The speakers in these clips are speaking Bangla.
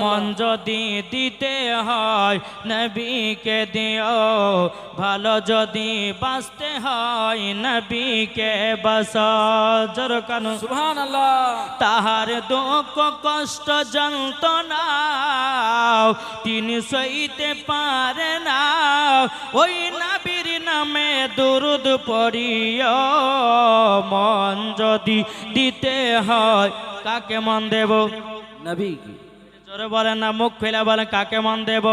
মন যদি দিতে হয় নবীকে দিও। ভালো যদি বাঁচতে হয় নবীকে বাস সুবহান আল্লাহ তাহার দুঃখ কষ্ট যন্ত্রণা তিনি সইতে পারে না। ওই নাবির নামে দুরুদ পড়িও। মন যদি দিতে হয় কাকে মন দেব? নবী জোরে বলেন না, মুখ ফেলে বলেন, কাকে মন দেব?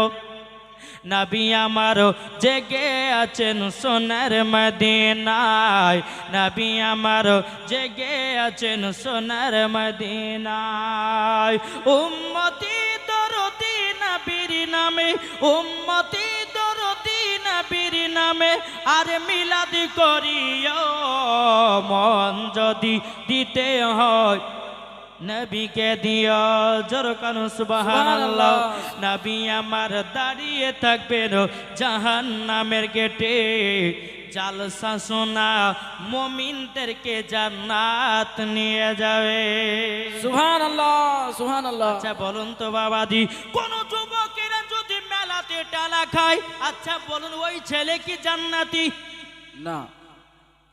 নবী আমার জেগে আছেন সোনার মদিনায়। নবী আমার জেগে আছেন সোনার মদিনায়। উম্মতি দরদি নবীর নামে, উম্মতি দরদি নবীর নামে আর মিলাদি করিও। মন যদি দিতে হয় নবীকে দিও জোর কানু সুবহানাল্লাহ। নবী আমার দাঁড়িয়ে থাকবেন জাহান নামের গেটে। জালসা শোনা মমিনদেরকে জান্নাত নিয়ে যাবে। সুবহান আল্লাহ সুবহান আল্লাহ আচ্ছা বলুন তো বাবাজি কোন যুবকেরা যদি মেলাতে টালা খায় আচ্ছা বলুন ওই ছেলে কি জান্নাতি? না।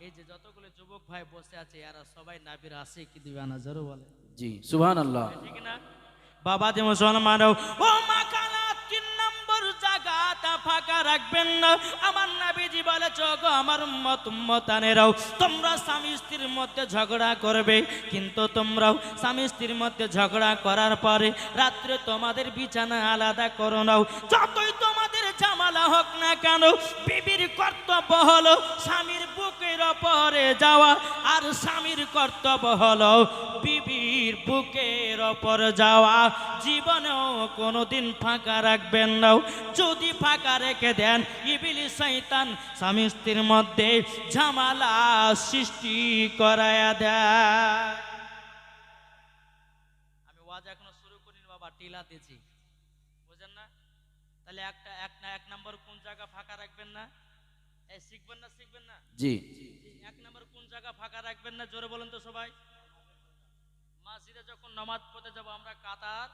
এই যে যতগুলো যুবক ভাই বসে আছে এরা সবাই নাবির আসে কি দিবে না জোর বলে জি সুবহান আল্লাহ বাবা যে মুসলমান, ও মাকালা তিন নম্বর জায়গাটা ফাঁকা রাখবেন না। আমার নাবিজি বলে চোখ আমার উম্মত উম্মতানেরাও, তোমরা স্বামী স্ত্রীর মধ্যে ঝগড়া করবে। কিন্তু তোমরাও স্বামী স্ত্রীর মধ্যে ঝগড়া করার পরে রাত্রে তোমাদের বিছানা আলাদা করো নাও। যতই তোমাদের জামালা হোক না কেন, বিবির কর্তব্য হলো স্বামীর বুকের ওপরে যাওয়া, আর স্বামীর কর্তব্য হলো বুকের ওপর যাওয়া জীবনেও কোনোদিন ফাঁকা রাখবেন না। যদি ফাঁকা রেখে দেন ইবিলি শৈতান স্বামী স্ত্রীর মধ্যে ঝামালা সৃষ্টি করায়া দেয়। আমি ওয়াজ এখনও শুরু করিনি বাবা টিলা দিয়েছি। বুঝেন না? তাহলে একটা এক না এক নম্বর কোন জায়গা ফাঁকা রাখবেন না? শিখবেন না শিখবেন না? জি। এক নম্বর কোন জায়গা ফাঁকা রাখবেন না? জোরে বলেন তো সবাই। মসজিদে যখন নামাজ পড়তে যাব আমরা কাতার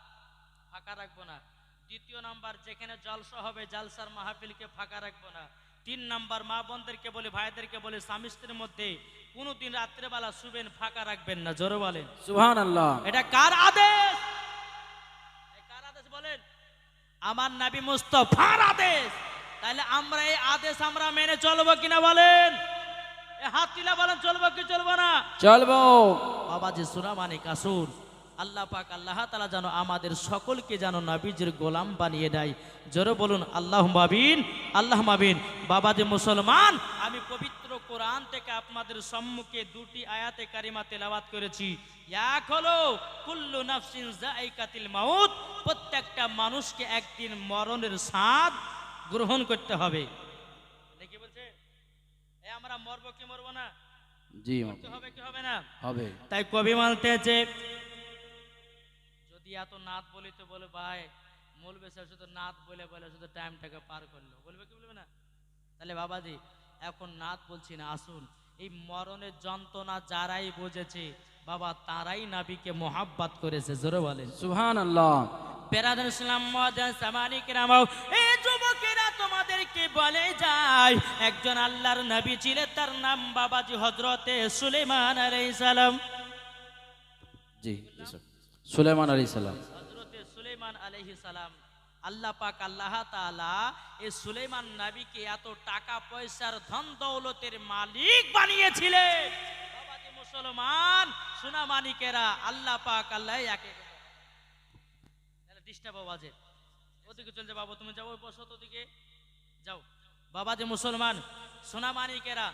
ফাঁকা রাখব না। দ্বিতীয় নাম্বার যেখানে জলসা হবে জালসার মাহফিলকে ফাঁকা রাখব না। তিন নাম্বার মা বোনদেরকে বলে ভাইদেরকে বলে স্বামী স্ত্রীর মধ্যে কোনোদিন রাত্রেবেলা শুবেন ফাঁকা রাখবেন না জোরে বলেন। সুবহান আল্লাহ এটা কার আদেশ? কার আদেশ বলেন? আমার নাবি মুস্তফার আদেশ। তাহলে আমরা এই আদেশ আমরা মেনে চলবো কিনা বলেন? হাত তুলে বলেন চলবো কি চলবো না? চলবো। বাবাজি সুনামানি কাসুর আল্লাহ পাক আল্লাহ তালা যেন আমাদের সকলকে যেন নাবিজের গোলাম বানিয়ে দেয়। জোরে বলুন আল্লাহ মাবিন আল্লাহ মাবিন বাবাজি মুসলমান আমি পবিত্র কোরআন থেকে আপনাদের সম্মুখে দুটি আয়াতে কারিমা তেলাওয়াত করেছি। এক হলো কুল্লু নাফসিন জাইকাতিল মাউত প্রত্যেকটা মানুষকে একদিন মরণের স্বাদ গ্রহণ করতে হবে। আমরা মরবো কি মরবো না? জি হবে কি হবে না? হবে। তাই কবি মানতেছে যদি এত নাত বলি তো বলে ভাই শুধু নাত বলে বলে শুধু টাইমটাকে পার করল। বলবে কি বলবে না? তাহলে বাবাজি এখন নাত বলছি না আসুন। এই মরণের যন্ত্রণা যারাই বুঝেছে বাবা তারাই নাবিকে মোহাব্বাত করেছে জোরে বলেন। সুবহান আল্লাহ বেরাদার ইসলাম মহাজান সামানি কেরামাও এই যুবকেরা তোমাদেরকে বলে যায় একজন আল্লাহর নবী ছিলেন তার নাম বাবাজি হজরতে সুলেমান আলাইহিস সালাম। জি জি, স্যার। সালাম। হজরতে সুলেমান আলহি সালাম আল্লাহ পাক আল্লাহ তাআলা এই সুলেমান নবীকে এত টাকা পয়সার ধন দৌলতের মালিক বানিয়েছিলেন। মুসলমান সোনা মানিকেরা আল্লাহ পাক আল্লাহ একে ডিস্টার্ব বাজে ওদিকে চলছে বাবু তুমি যাও ওই বসো ওদিকে। যাও। বাবাজি মুসলমান সোনা মানিকেরা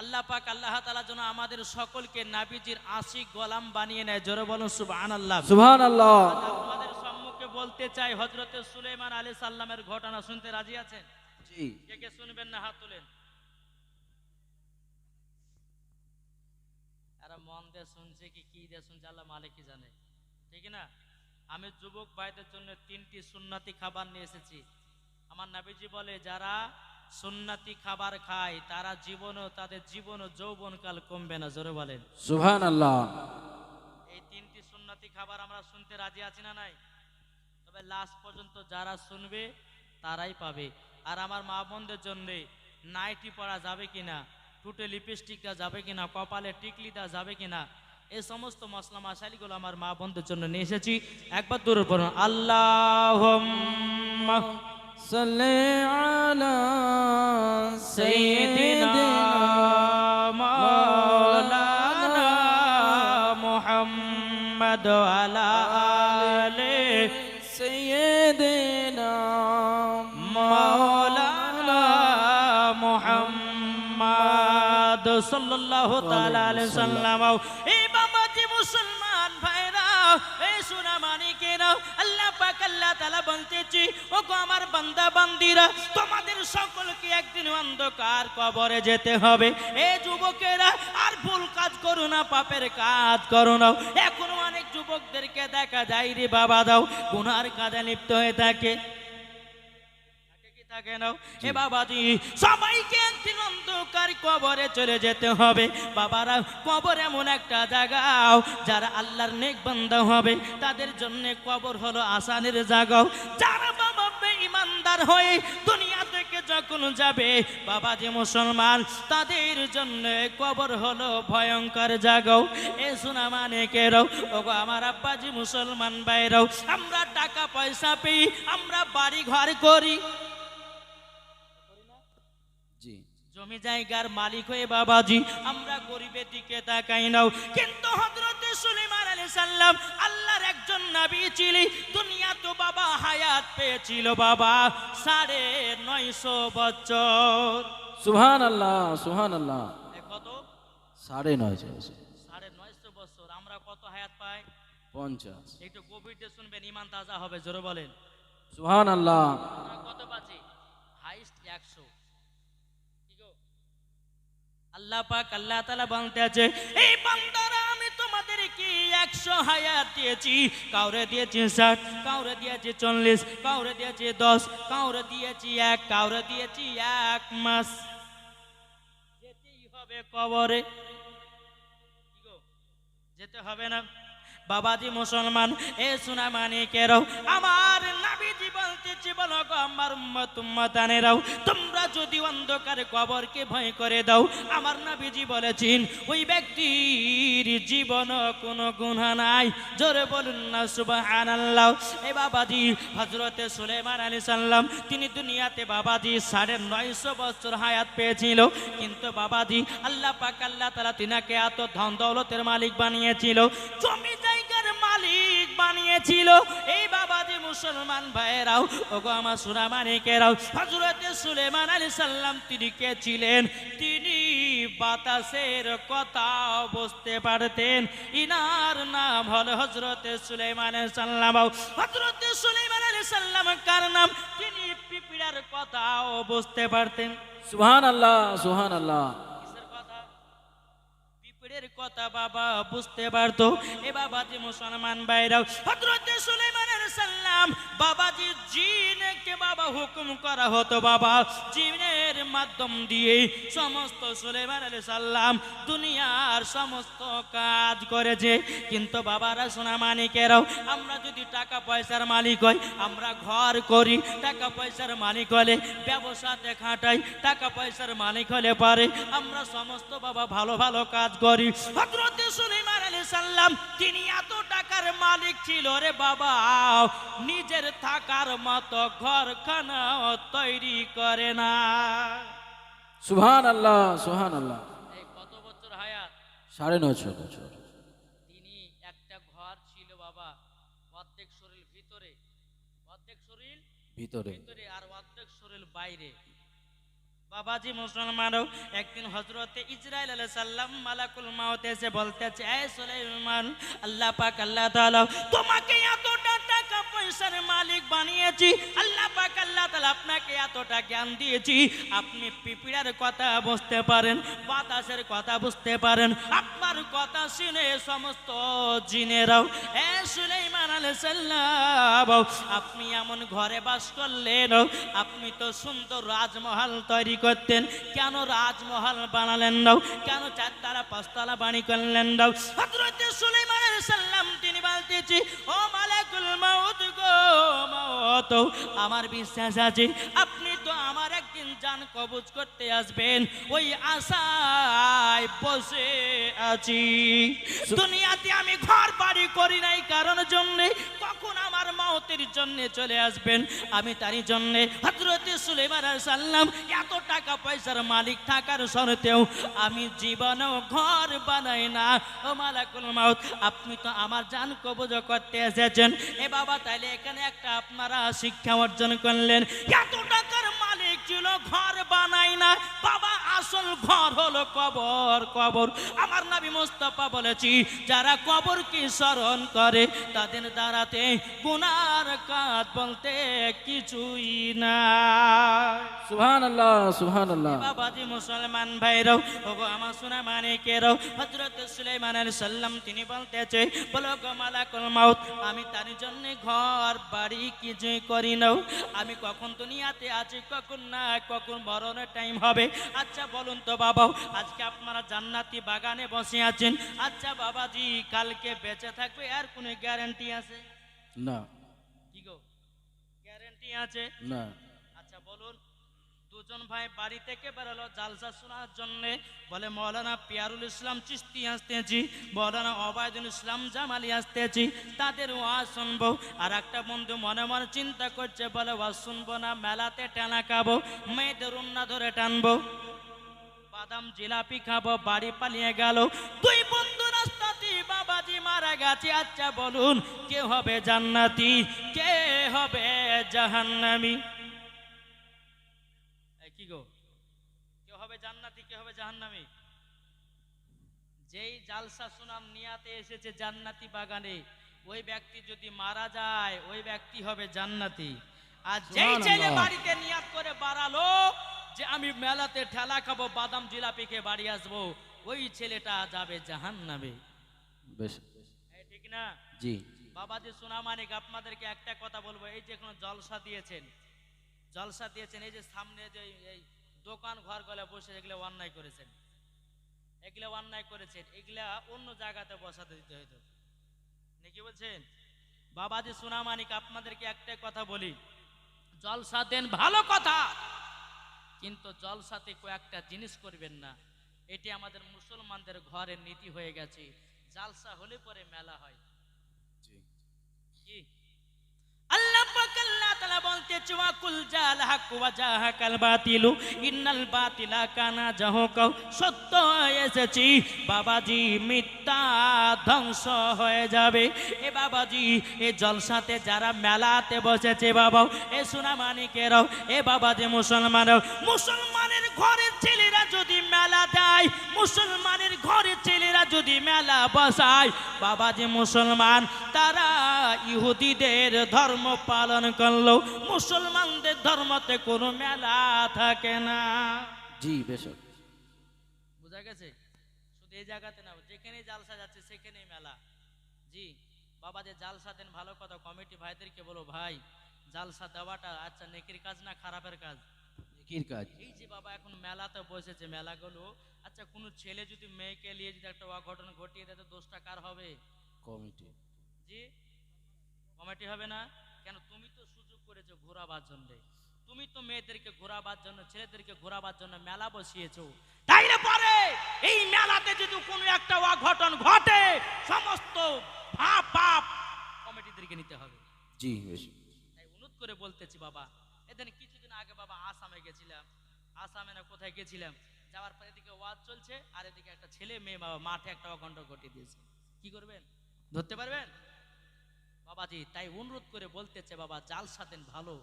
আল্লাহ পাক আল্লাহ তাআলা যেন আমাদের সকলকে নাবিজির আশিক গোলাম বানিয়ে নেয়। জোরে বলুন সুবহানাল্লাহ। সুবহান আল্লাহ আপনাদের সম্মুখে বলতে চাই হজরতে সুলেমান আলী সাল্লামের ঘটনা শুনতে রাজি আছেন? জি। কে কে শুনবেন না হাত তুলেন? এরা মন দিয়ে শুনছে কি কি দিয়ে শুনছে আল্লাহ মালিকই জানে? ঠিক না? আমি যুবক ভাইদের জন্য তিনটি সুন্নাতি খাবার নিয়ে এসেছি। আমার নাবিজি বলে যারা সুন্নাতি খাবার খায় তারা জীবনও তাদের জীবন ও যৌবনকাল কমবে না জোরে বলেন। সুবহান আল্লাহ এই তিনটি সুন্নাতি খাবার আমরা শুনতে রাজি আছি না নাই? তবে লাস্ট পর্যন্ত যারা শুনবে তারাই পাবে। আর আমার মা বোনদের জন্যে নাইটি পরা যাবে কিনা টুটে লিপস্টিক দেওয়া যাবে কিনা কপালে টিকলিটা যাবে কিনা এই সমস্ত মশলা মশালিগুলো আমার মা বন্ধুর জন্য নিয়ে এসেছি। একবার দূর পড়ুন আল্লাহ আলা সাল্লাল্লাহু তাআলা আলাইহি সাল্লাম। সোনা মানিকেরা আল্লাহ পাক আল্লাহ তালা বলতেছি ও গো আমার বান্দা, বান্দিরা, তোমাদের সকলকে একদিন অন্ধকার কবরে যেতে হবে। এই যুবকেরা, আর ভুল কাজ করো না, পাপের কাজ করো না এখনও অনেক যুবকদেরকে দেখা যায় রে বাবা দাও। গুনার কাজে লিপ্ত হয়ে থাকে। এ বাবাজি সবাইকে একদিন অন্ধকার কবরে চলে যেতে হবে। বাবারা কবর এমন একটা জায়গাও যারা আল্লাহর নেক বান্দা হবে। তাদের জন্য কবর হলো আসানের জাগাও। যারা বাবা ইমানদার হয়ে দুনিয়া থেকে যখন যাবে বাবা যে মুসলমান তাদের জন্য কবর হলো ভয়ঙ্কর জাগাও। এ শোনা মানে কেরাও ওগো আমার আব্বাজি মুসলমান বাইরাও আমরা টাকা পয়সা পেয়ে আমরা বাড়ি ঘর করি। জমি জায়গার মালিক হয়ে বাবাজি আমরা গরিবের দিকে তাকাই নাও। কিন্তু হযরতে সুলেমান আলাইহিস সালাম আল্লাহর একজন নবী ছিলেন দুনিয়া তো বাবা হায়াত পেয়েছিল বাবা সাড়ে নয়শো বছর। সুহান আল্লাহ সুহান আল্লাহ কত? সাড়ে নয়শো বছর। সাড়ে নয়শো বছর আমরা কত হায়াত পাই? পঞ্চাশ। একটু গভীরতে শুনবেন ইমান তাজা হবে জোরে বলেন। সুহান আল্লাহ কত পাচ্ছি হাইস্ট একশো? আল্লাহ পাক, আল্লাহ তালা বলতে আছে এই বান্দারা, আমি তোমাদের কি একশো হায়াত দিয়েছি। কাউরে দিয়েছি ষাট, কাউরে দিয়েছি চল্লিশ, কাউরে দিয়েছি দশ, কাউরে দিয়েছি এক, কাউরে দিয়েছি এক মাস। যেতেই হবে কবরে? যেতে হবে না? বাবাজি মুসলমান, এ সোনা মানিকেরাও আমার নাবিজি বলতেছি, বলো গো আমার উম্মত তোমরা যদি অন্ধকার কবরকে ভয় করে দাও, আমার নাবিজি বলেছেন, ওই ব্যক্তির জীবন কোনো গুণা নাই। জোরে বলুন না, সুবহানাল্লাহ। এ বাবাজি হজরতে সুলেমান আলী সাল্লাম তিনি দুনিয়াতে বাবাজি সাড়ে নয়শো বছর হায়াত পেয়েছিল। কিন্তু বাবাজি, আল্লাহ পাক আল্লাহ তারা তিনাকে এত ধন দৌলতের মালিক বানিয়েছিল। জমি জায়গার মালিক বানিয়েছিল। এই বাবাজি মুসলমান ভাইয়েরাও, ওগো আমার সুরা মানিকেরাও হজরতে সুলেমান আলী সাল্লাম তিনি কে ছিলেন? তিনি বাতাসের কথা বুঝতে পারতেন। ইনার নাম হল হজরতে সুলেমান সাল্লাম হজরতে সুলেমান আলী সাল্লাম কার নাম? তিনি পিপিড়ার কথাও বুঝতে পারতেন। সুহান আল্লাহ সুহান আল্লাহ কথা বাবা বুঝতে পারতো। এ বাবাজি মুসলমান বাইরাও হযরতে সুলাইমানের সাল্লাম বাবাজি জিনকে বাবা হুকুম করা হতো বাবা। জিনের মাধ্যম দিয়ে সমস্ত সুলাইমান আলাইহিস সাল্লাম দুনিয়ার সমস্ত কাজ করেছে। কিন্তু বাবারা সোনা মানিকেরাও, আমরা যদি টাকা পয়সার মালিক হই, আমরা ঘর করি, টাকা পয়সার মালিক হলে ব্যবসাতে খাটাই, টাকা পয়সার মালিক হলে পারে। আমরা সমস্ত বাবা ভালো ভালো কাজ করি হযরতে সুলাইমান আলাইহিস সাল্লাম তিনি এত টাকার মালিক ছিল রে বাবা। নিজের থাকার মতো ঘরখানা তৈরি করে না। সুহান আল্লাহ সুহান আল্লাহ কত বছর হায়াত? সাড়ে নয়শো বছর। তিনি একটা ঘর ছিল বাবা অর্ধেক শরীর ভিতরে অর্ধেক শরীর ভিতরে। ভিতরে আর অর্ধেক শরীর বাইরে। বাবাজি মুসলমানও একদিন হজরতে ইসরায়েল আলাইহিস সাল্লাম মালাকুল মাউত এসে বলতেছে এ সুলাইমান, আল্লাহ পাক, আল্লাহ তাআলা তোমাকে এতটা টাকা পয়সার মালিক বানিয়েছি। আল্লাহ পাক, আল্লাহ তাআলা আপনাকে এতটা জ্ঞান দিয়েছি। আপনি পিপিড়ার কথা বুঝতে পারেন, বাতাসের কথা বুঝতে পারেন। আপনার কথা শুনে সমস্ত জিনেরাও, এ সুলাইমান আলাইহিস সাল্লাম আপনি এমন ঘরে বাস করলেন, আপনি তো সুন্দর রাজমহল তৈরি করতেন? কেন রাজমহল বানালেন না কেন চারতলা পাঁচতলা বাড়ি করলেন না হযরতে সুলাইমান সালাম তিনি বলতেছি ও মালাকুল মাউত গো তো আমার বিশ্বাস আছে আপনি তো আমার একদিন জান কবজ করতে আসবেন। ওই আশায় বসে আছি। দুনিয়াতে আমি ঘর বাড়ি করি নাই কারণ জন্যে কখন মাওতের জন্য চলে আসবেন। আমি তারই জন্য হজরতে সুলেমান সাল্লাম এত টাকা পয়সার মালিক থাকার সত্ত্বেও আমি জীবনেও ঘর বানাই না। ও মালাকুল মাউত, আপনি তো আমার জান কবজ করতে এসেছেন। এ বাবা, তাইলে এখানে একটা আপনারা শিক্ষা অর্জন করলেন। এত টাকার মালিক ছিল, ঘর বানাই না। বাবা আসল ঘর হলো কবর কবর। আমার নাবি মোস্তফা বলেছি, যারা কবরকে স্মরণ করে, তাদের দ্বারাতে গুনার কাজ বলতে কিছুই না। সুবহান আল্লাহ সুবহান আল্লাহ বাবাজি মুসলমান ভাইরাও ওগো আমার সোনা মানিকেরাও হজরত সুলাইমান সাল্লাম তিনি বলতেছে বলো গো মালাকুল মাউত আমি তার জন্য ঘর বাড়ি কিছুই করি নাও আমি কখন দুনিয়াতে আছি কখন না কখন মরণের টাইম হবে? আচ্ছা বলুন তো বাবা আজকে আপনারা জান্নাতি বাগানে বসে আছেন। আচ্ছা বাবাজি কালকে বেঁচে থাকবে আর কোনো গ্যারান্টি আছে? না। কি গো? গ্যারান্টি আছে? না। দুজন ভাই বাড়ি থেকে বেরোলো, জালসা শোনার জন্য বলে, মৌলানা পিয়ারুল ইসলাম চিস্তি আসতেছি, মৌলানা অবায়দুল ইসলাম জামালি আসতেছি, তাদের ওয়াজ শুনব। আর একটা বন্ধু মনে মনে চিন্তা করছে, বলে, ওয়াজ শুনব না, মেলাতে টানা খাব, মেয়েদের উন্না ধরে টানবো, বাদাম জিলাপি খাব, বাড়ি পালিয়ে গেল। দুই বন্ধু রাস্তাতে বাবাজি মারা গেছে আচ্ছা বলুন, কে হবে জান্নাতি, কে হবে জাহান্নামী? কে হবে জাহান্নামী? যেই জালসা সুনাম নিয়াতে এসেছে জান্নাতি বাগানে ওই ব্যক্তি যদি মারা যায় ওই ব্যক্তি হবে জান্নাতি। আর যেই ছেলে বাড়িতে নিয়াত করে বাড়ালো যে আমি মেলাতে ঠেলা খাব বাদাম জিলাপি খেয়ে বাড়ি আসব ওই ছেলেটা যাবে জাহান্নামে। বেশ। এই ঠিক না? জি। বাবাজি সোনা মানিক আপনাদেরকে একটা কথা বলব এই যে কোনো জলসা দিয়েছেন জলসা দিয়েছেন এই যে সামনে যে এই দোকান ঘর গলে বসে এগুলো অন্যায় করেছেন। এগুলো অন্যায় করেছেন এগুলা অন্য জায়গাতে বসাতে দিতে হতো নাকি বলছেন? বাবাজি সোনা মানিক আপনাদেরকে একটা কথা বলি। জলসা দেন ভালো কথা কিন্তু জলসাতে কয়েকটা জিনিস করবেন না। এটি আমাদের মুসলমানদের ঘরের নীতি হয়ে গেছে। জালসা হলে পরে মেলা হয়। কি? আল্লাহ বলতে চুয়া কুল জাল হক ওয়া জাহাকাল বাতিলু। ইন্নাল বাতিলা কানা জাহুকা সত্য এসেছি। বাবাজি মিথ্যা ধ্বংস হয়ে যাবে। এ বাবাজি, এ জলসাতে যারা মেলাতে বসেছে বাবা এ সোনা মানিকেরাও এ বাবাজি মুসলমানরাও। মুসলমানের ঘরের ছেলেরা যদি মেলা দেয়, মুসলমানের ঘরের ছেলেরা যদি মেলা বসায়, বাবাজি মুসলমান, তারা ইহুদিদের ধর্ম পালন করল মুসলমানদের ধর্মতে কোনো মেলা থাকে না। জি বেশ বুঝা গেছে? শুধু এই জায়গাতে না যেখানে জালসা যাচ্ছে সেখানেই মেলা। জি বাবা যে জালসা দেন ভালো কথা কমিটি ভাইদেরকে বলো ভাই জালসা দেওয়াটা আচ্ছা নেকির কাজ না খারাপের কাজ? কির কাজ। এই যে বাবা এখন মেলাতে বসেছে মেলাগুলো আচ্ছা কোনো ছেলে যদি মেয়েকে নিয়ে যদি একটা অঘটন ঘটিয়ে দেয় তো দোষটা কার হবে? কমিটি। জি কমিটি হবে না? কেন তুমি তো সুযোগ করেছ ঘোরাবার জন্য। তুমি তো মেয়েদেরকে ঘোরাবার জন্য ছেলেদেরকে ঘোরাবার জন্য মেলা বসিয়েছো। তাইলে পরে এই মেলাতে যদি কোনো একটা অঘটন ঘটে সমস্ত ভাব পাপ কমিটিদেরকে নিতে হবে। জি তাই অনুরোধ করে বলতেছি বাবা এদিন কিছুদিন আগে বাবা আসামে গেছিলাম। আসামে না কোথায় গেছিলাম? যাওয়ার পর এদিকে ওয়াজ চলছে আর এদিকে একটা ছেলে মেয়ে বাবা মাঠে একটা অঘণ্ট ঘটিয়ে দিয়েছে। কি করবেন? ধরতে পারবেন? বাবাজি তাই অনুরোধ করে বলতেছে বাবা জাল সাদেন ভালো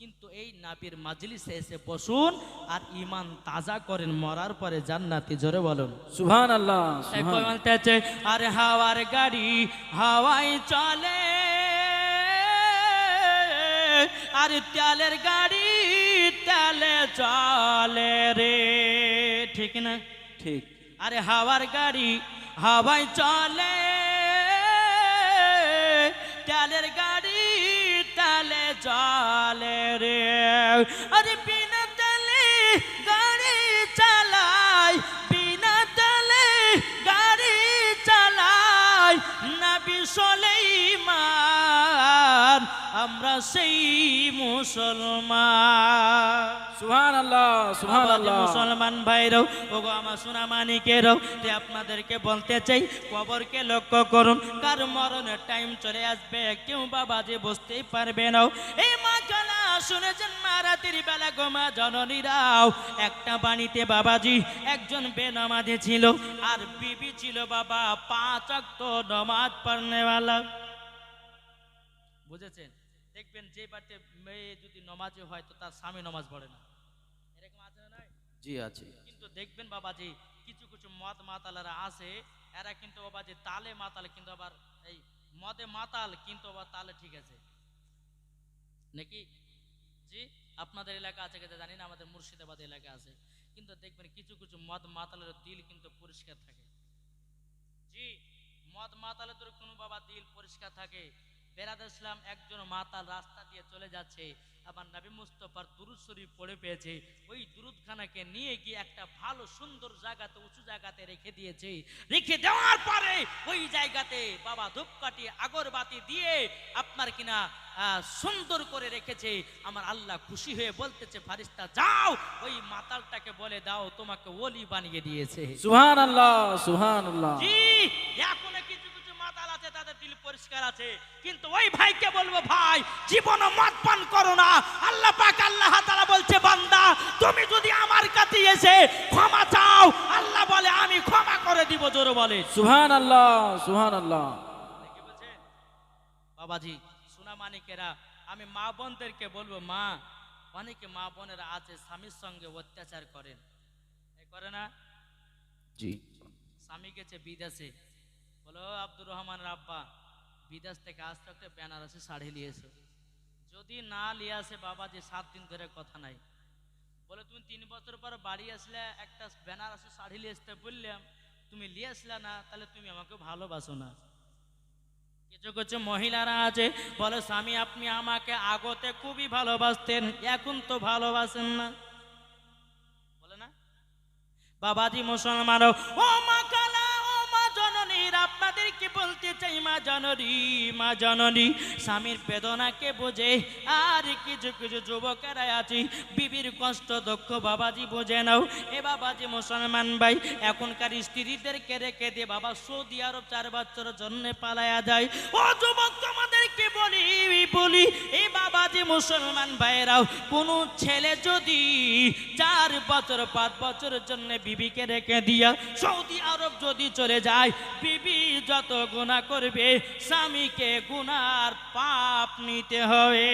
কিন্তু এই নাবির মাজলিসে এসে বসুন আর ইমান তাজা করেন মরার পরে জান্নাতি জোরে বলুন। সুবহান আল্লাহ বলতেছে আরে হাওয়ার গাড়ি হাওয়াই চলে আর তেলের গাড়ি তেলে চলে রে। ঠিক না? ঠিক। আরে হাওয়ার গাড়ি হাওয়াই চলে রে। আরে বিনা তালে গাড়ি চালাই, বিনা তালে গাড়ি চালাই নবী সুলাইমান আমরা সেই মুসলমান। একটা বাণীতে বাবাজি, একজন বেনামাজে ছিল, আর বিবি ছিল বাবা, পাঁচ অক্ত নমাজ পড়নেওয়ালা। বুঝেছেন? দেখবেন যে বাড়িতে মেয়ে যদি নমাজে হয়, তো তার স্বামী নমাজ পড়ে না এরকম আছে না নাই? জি, আছে। কিন্তু দেখবেন বাবা যে কিছু কিছু মদ মাতালেরা আছে, এরা কিন্তু বাবা যে তালে মাতাল, কিন্তু আবার এই মদে মাতাল, কিন্তু আবার তালে ঠিক আছে। নাকি? জি, আপনাদের এলাকা আছে কিনা জানি না, আমাদের মুর্শিদাবাদ এলাকা আছে। কিন্তু দেখবেন কিছু কিছু মদ মাতালের দিল কিন্তু পরিষ্কার থাকে। জি, মদ মাতালে তোর কোনো বাবা দিল পরিষ্কার থাকে। বেরাদ ইসলাম একজন মাতাল রাস্তা দিয়ে চলে যাচ্ছে। আবার নবী মুস্তফার দুরুদ শরীফ পড়ে পেয়েছে। ওই দুরুদখানাকে নিয়ে গিয়ে একটা ভালো সুন্দর জায়গাতে উঁচু জায়গাতে রেখে দিয়েছে। রেখে দেওয়ার পরে ওই জায়গাতে বাবা ধূপকাঠি আগরবাতি দিয়ে আপনার কিনা আহ, সুন্দর করে রেখেছে। আমার আল্লাহ খুশি হয়ে বলতেছে ফারিস্তা যাও। ওই মাতালটাকে বলে দাও তোমাকে ওলি বানিয়ে দিয়েছে। সুহান আল্লাহ সুহান আল্লাহ জি এখনও দিল পরিষ্কার আছে। কিন্তু ওই ভাইকে বলব ভাই জীবন মদ পান করো না। আল্লাহ পাক আল্লাহ তাআলা বলছে বান্দা তুমি যদি আমার কাছে এসে ক্ষমা চাও আল্লাহ বলে আমি ক্ষমা করে দিব জোরে বলে। সুহান আল্লাহ সুহান আল্লাহ বাবাজি সোনা মানিকেরা আমি মা বোনদেরকে বলব মা অনেকে মা বোনেরা আছে স্বামীর সঙ্গে অত্যাচার করেন। করে না? জি। স্বামী গেছে বিদেশে। বলো, আব্দুর রহমানের আব্বা বিদেশ থেকে শাড়ি নিয়েছে। যদি না বাবা যে সাত দিন ধরে কথা নাই। বলে, তুমি তিন বছর পর বাড়ি আসলে, একটা শাড়ি বললাম। তুমি না, তাহলে তুমি আমাকে ভালোবাসো না। কিছু কিছু মহিলারা আছে, বলে, স্বামী, আপনি আমাকে আগতে খুবই ভালোবাসতেন, এখন তো ভালোবাসেন না। বলে না? বাবাজি, মুসলমান ও মা Bible. বলতে চাই, মা জননী মা জননী, স্বামীর বেদনাকে বোঝে? আর কিছু কিছু যুবকেরা আছে, বিবির কষ্ট, দুঃখ বাবাজি বোঝে নাও। এ বাবাজি মুসলমান ভাই, এখনকার স্ত্রীদেরকে রেখে দিয়ে বাবা সৌদি আরব চার বছরের জন্য পালায়া যায়। ও যুবক, তোমাদেরকে বলি বলি এই বাবাজি মুসলমান ভাইয়েরাও, কোনো ছেলে যদি চার বছর, পাঁচ বছরের জন্য বিবিকে রেখে দিয়া সৌদি আরব যদি চলে যায়, বিবি যত গুণা করবে, স্বামীকে গুনার পাপ নিতে হবে।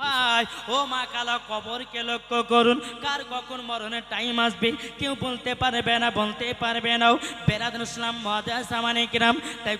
ভাই, ও মা কালা কবরকে লক্ষ্য করুন। কার কখন মরণের টাইম আসবে, কেউ বলতে পারবে না, বলতে পারবে না। বেরাদ ইসলাম মহাজা সামানিক রাম, তাই